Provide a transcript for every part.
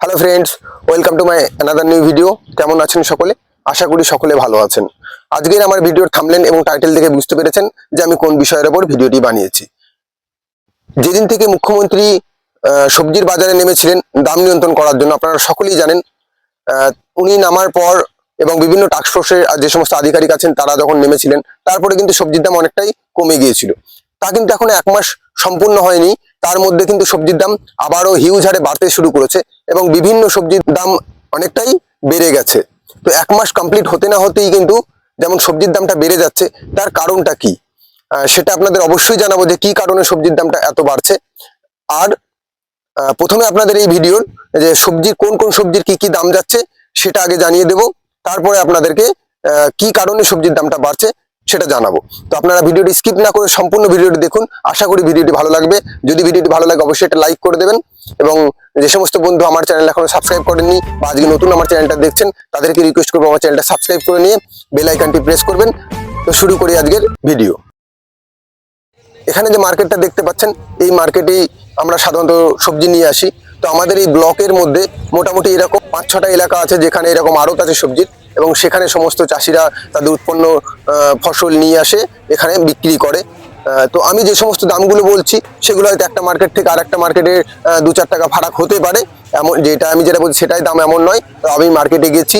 Hello friends welcome to my another new video কেমন আছেন সকলে? আশা করি সকলে ভালো আছেন। আজকের আমার ভিডিওর থামলেন এবং টাইটেল থেকে বুঝতে পেরেছেন যে আমি কোন বিষয়ের ওপর ভিডিওটি বানিয়েছি। যেদিন থেকে মুখ্যমন্ত্রী সবজির বাজারে নেমেছিলেন, দাম নিয়ন্ত্রণ করার জন্য আপনারা সকলেই জানেন উনি নামার পর এবং বিভিন্ন টাস্কফোর্সের যে সমস্ত আধিকারিক আছেন, তারা যখন নেমেছিলেন, তারপরে কিন্তু সবজির দাম অনেকটাই কমে গিয়েছিল। তা কিন্তু এখন এক মাস সম্পূর্ণ হয়নি। তার মধ্যে কিন্তু সবজির দাম আবারও হিউজ হারে বাড়তে শুরু করেছে এবং বিভিন্ন সবজির দাম অনেকটাই বেড়ে গেছে। তো এক মাস কমপ্লিট হতে না হতেই কিন্তু যেমন সবজির দামটা বেড়ে যাচ্ছে, তার কারণটা কি? সেটা আপনাদের অবশ্যই জানাব যে কি কারণে সবজির দামটা এত বাড়ছে। আর প্রথমে আপনাদের এই ভিডিওর যে সবজির কোন কোন সবজির কি কি দাম যাচ্ছে, সেটা আগে জানিয়ে দেব। তারপরে আপনাদেরকে কি কারণে সবজির দামটা বাড়ছে সেটা জানাব। তো আপনারা ভিডিওটি স্কিপ না করে সম্পূর্ণ ভিডিওটি দেখুন। আশা করি ভিডিওটি ভালো লাগবে। যদি ভিডিওটি ভালো লাগে, অবশ্যই একটা লাইক করে দেবেন এবং যে সমস্ত বন্ধু আমার চ্যানেল এখনও সাবস্ক্রাইব করেননি বা আজকে নতুন আমার চ্যানেলটা দেখছেন, তাদেরকে রিকোয়েস্ট করব আমার চ্যানেলটা সাবস্ক্রাইব করে নিয়ে বেল আইকনটি প্রেস করবেন। তো শুরু করি আজকের ভিডিও এখানে যে মার্কেটটা দেখতে পাচ্ছেন, এই মার্কেটেই আমরা সাধারণত সবজি নিয়ে আসি। তো আমাদের এই ব্লকের মধ্যে মোটামুটি এরকম পাঁচ ছটা এলাকা আছে যেখানে এরকম আড়ত আছে সবজির এবং সেখানে সমস্ত চাষিরা তাদের উৎপন্ন ফসল নিয়ে আসে, এখানে বিক্রি করে। তো আমি যে সমস্ত দামগুলো বলছি, সেগুলো হয়তো একটা মার্কেট থেকে আর একটা মার্কেটে দু চার টাকা ফারাক হতে পারে। এমন, যেটা আমি যেটা বলছি, সেটাই দাম এমন নয়। তো আমি মার্কেটে গেছি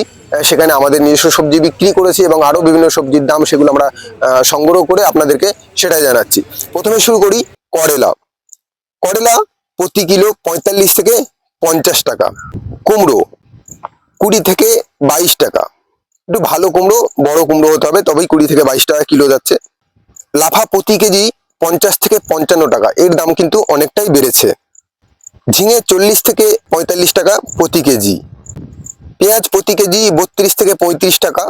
সেখানে আমাদের নিজস্ব সবজি বিক্রি করেছি এবং আরও বিভিন্ন সবজির দাম সেগুলো আমরা সংগ্রহ করে আপনাদেরকে সেটাই জানাচ্ছি। প্রথমে শুরু করি করলা। করলা প্রতি কিলো পঁয়তাল্লিশ থেকে পঞ্চাশ টাকা। কুমড়ো কুড়ি থেকে বাইশ টাকা। একটু ভালো কুমড়ো, বড় কুমড়ো হতে হবে, তবেই কুড়ি থেকে বাইশ টাকা কিলো যাচ্ছে। লাফা প্রতি কেজি পঞ্চাশ থেকে পঞ্চান্ন টাকা, এর দাম কিন্তু অনেকটাই বেড়েছে। ঝিঙে চল্লিশ থেকে পঁয়তাল্লিশ টাকা প্রতি কেজি। পেঁয়াজ প্রতি কেজি বত্রিশ থেকে পঁয়ত্রিশ টাকা।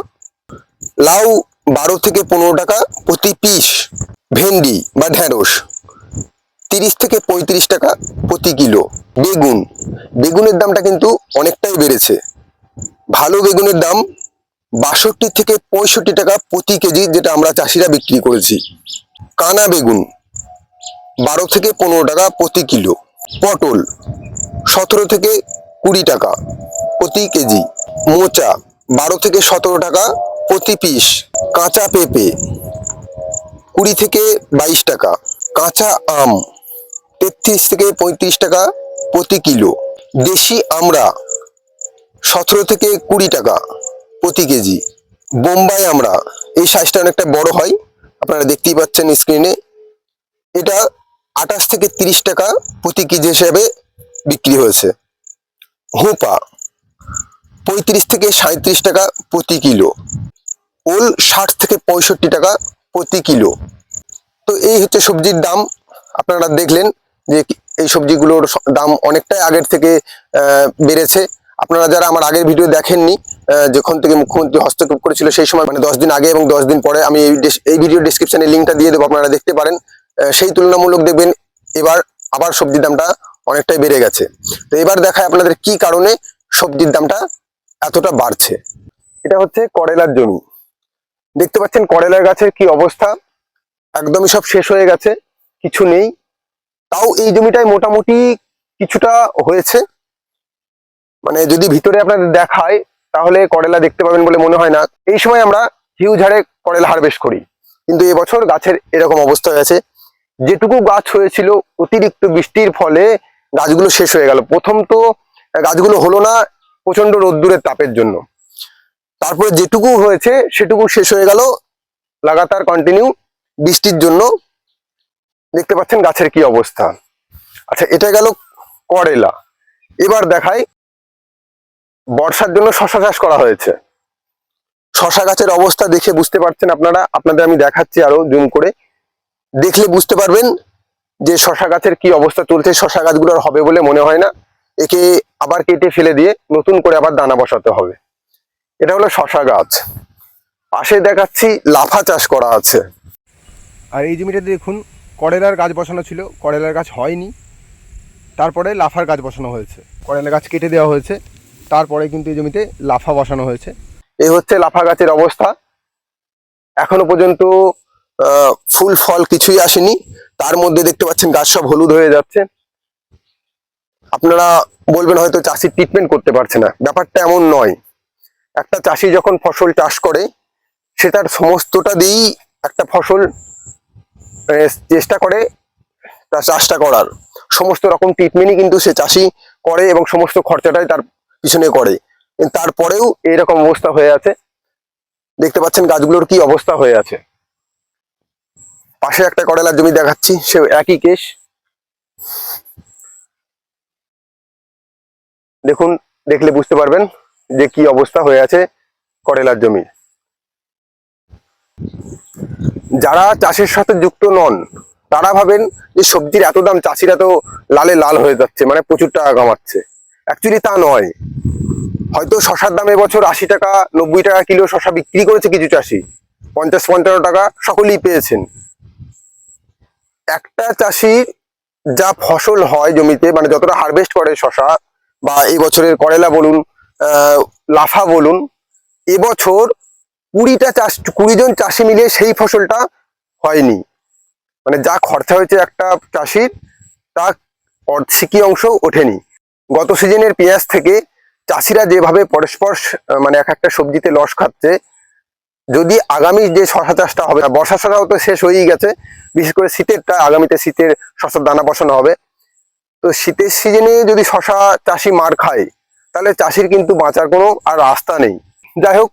লাউ বারো থেকে পনেরো টাকা প্রতি পিস। ভেন্ডি বা ঢ্যাঁড়স তিরিশ থেকে পঁয়ত্রিশ টাকা প্রতি কিলো। বেগুন, বেগুনের দামটা কিন্তু অনেকটাই বেড়েছে। ভালো বেগুনের দাম বাষট্টি থেকে পঁয়ষট্টি টাকা প্রতি কেজি যেটা আমরা চাষিরা বিক্রি করেছি। কানা বেগুন, বারো থেকে পনেরো টাকা প্রতি কিলো। পটল, সতেরো থেকে কুড়ি টাকা প্রতি কেজি। মোচা, বারো থেকে সতেরো টাকা প্রতি পিস। কাঁচা পেঁপে, কুড়ি থেকে বাইশ টাকা। কাঁচা আম, তেত্রিশ থেকে পঁয়ত্রিশ টাকা প্রতি কিলো। দেশি আমরা সতেরো থেকে কুড়ি টাকা প্রতি কেজি। বোম্বাই আমরা, এই সাইজটা অনেকটা বড় হয়, আপনারা দেখতেই পাচ্ছেন স্ক্রিনে এটা আঠাশ থেকে তিরিশ টাকা প্রতি কেজি হিসেবে বিক্রি হয়েছে। হুপা, পঁয়ত্রিশ থেকে সাঁত্রিশ টাকা প্রতি কিলো। ওল, ষাট থেকে পঁয়ষট্টি টাকা প্রতি কিলো। তো এই হচ্ছে সবজির দাম। আপনারা দেখলেন যে এই সবজিগুলোর দাম অনেকটাই আগের থেকে বেড়েছে। আপনারা যারা আমার আগের ভিডিও দেখেননি যখন থেকে মুখ্যমন্ত্রী হস্তক্ষেপ করেছিল, সেই সময় মানে দশ দিন আগে এবং দশ দিন পরে আমি এই ভিডিও ডিসক্রিপশনে লিঙ্কটা দিয়ে দেবো, আপনারা দেখতে পারেন। সেই তুলনামূলক দেখবেন এবার আবার সবজির দামটা অনেকটাই বেড়ে গেছে। তো এবার দেখায় আপনাদের কি কারণে সবজির দামটা এতটা বাড়ছে। এটা হচ্ছে করলার জমি। দেখতে পাচ্ছেন করলার গাছের কি অবস্থা? একদমই সব শেষ হয়ে গেছে, কিছু নেই। তাও এই জমিটায় মোটামুটি কিছুটা হয়েছে। মানে যদি ভিতরে আপনাদের দেখায় তাহলে করলা দেখতে পাবেন বলে মনে হয় না। এই সময় আমরা হিউজ হারে করলা হারভেস্ট করি। কিন্তু এবছর গাছের এরকম অবস্থা হয়েছে যেটুকু গাছ হয়েছিল, অতিরিক্ত বৃষ্টির ফলে গাছগুলো শেষ হয়ে গেল। প্রথম তো গাছগুলো হলো না প্রচণ্ড রোদ্দুরের তাপের জন্য। তারপরে যেটুকু হয়েছে, সেটুকু শেষ হয়ে গেল। লাগাতার কন্টিনিউ বৃষ্টির জন্য। দেখতে পাচ্ছেন গাছের কি অবস্থা। আচ্ছা এটা গেল করেলা। এবার দেখাই বর্ষার জন্য শশা চাষ করা হয়েছে। শশা গাছের অবস্থা দেখে বুঝতে পারছেন আপনারা, আপনাদের আমি দেখাচ্ছি আরও জুম করে। দেখলে বুঝতে পারবেন যে শশা গাছের কি অবস্থা চলছে, শশা গাছগুলো আর হবে বলে মনে হয় না। একে আবার কেটে ফেলে দিয়ে নতুন করে আবার দানা বসাতে হবে। এটা হলো শশা গাছ। পাশে দেখাচ্ছি লাফা চাষ করা আছে। আর এই জমিটাতে দেখুন, করেলার গাছ বসানো ছিল, করেলার গাছ হয়নি। তারপরে লাফার গাছ বসানো হয়েছে। করেলা গাছ কেটে দেওয়া হয়েছে। তারপরে কিন্তু এই জমিতে লাফা বসানো হয়েছে। এই হচ্ছে লাফা গাছের অবস্থা। এখনও পর্যন্ত ফুল ফল কিছুই আসেনি। তার মধ্যে দেখতে পাচ্ছেন গাছ সব হলুদ হয়ে যাচ্ছে। আপনারা বলবেন হয়তো চাষি ট্রিটমেন্ট করতে পারছে না। ব্যাপারটা এমন নয়। একটা চাষি যখন ফসল চাষ করে সে তার সমস্তটা দিয়েই একটা ফসল আহ, চেষ্টা করে তার চাষটা করার। সমস্ত রকম ট্রিটমেন্টই কিন্তু সে চাষি করে এবং সমস্ত খরচাটাই তার পিছনে করে। তারপরেও এইরকম অবস্থা হয়ে আছে। দেখতে পাচ্ছেন গাছগুলোর কি অবস্থা হয়ে আছে। পাশে একটা করলার জমি দেখাচ্ছি, সে একই কেস দেখুন, দেখলে বুঝতে পারবেন যে কি অবস্থা হয়ে আছে করলার জমি যারা চাষের সাথে যুক্ত নন, তারা ভাবেন যে সবজির এত দাম, চাষিরা তো লালে লাল হয়ে যাচ্ছে মানে প্রচুর টাকা কামাচ্ছে। অ্যাকচুয়ালি তা নয়। হয়তো শশার দাম এবছর আশি টাকা, নব্বই টাকা কিলো শশা বিক্রি করেছে কিছু চাষি। পঞ্চাশ, পঞ্চান্ন টাকা সকলেই পেয়েছেন। একটা চাষির যা ফসল হয় জমিতে মানে যতটা হারভেস্ট করে শশা, বা এই বছরের করেলা বলুন লাফা বলুন, এবছর কুড়িটা চাষ, কুড়ি জন চাষি মিলিয়ে সেই ফসলটা হয়নি। মানে যা খরচা হয়েছে একটা চাষির তা অর্ধেকই অংশ ওঠেনি। গত সিজনের পেঁয়াজ থেকে চাষিরা যেভাবে পরস্পর মানে এক একটা সবজিতে লস খাচ্ছে, যদি আগামী যে শশা চাষটা হবে, বর্ষা শশাও তো শেষ হয়েই গেছে, বিশেষ করে শীতেরটা আগামীতে শীতের শশার দানা বসানো হবে। তো শীতের সিজনে যদি শশা চাষি মার খায়, তাহলে চাষির কিন্তু বাঁচার কোনো আর রাস্তা নেই। যাই হোক,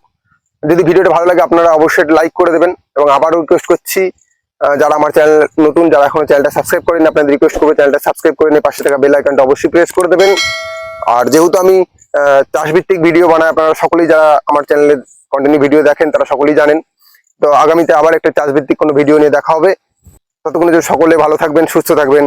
যদি ভিডিওটা ভালো লাগে আপনারা অবশ্যই লাইক করে দেবেন এবং আবারও রিকোয়েস্ট করছি যারা আমার চ্যানেল নতুন, যারা এখনও চ্যানেলটা সাবস্ক্রাইব করেন আপনাদের রিকোয়েস্ট করব চ্যানেলটা সাবস্ক্রাইব করে নিয়ে পাশে থাকা বেল আইকনটা অবশ্যই প্রেস করে দেবেন। আর যেহেতু আমি চাষভিত্তিক ভিডিও বানাই, আপনারা সকলেই যারা আমার চ্যানেলে কন্টিনিউ ভিডিও দেখেন, তারা সকলেই জানেন। তো আগামীতে আবার একটা চাষভিত্তিক কোনো ভিডিও নিয়ে দেখা হবে। ততক্ষণে সকলে ভালো থাকবেন, সুস্থ থাকবেন।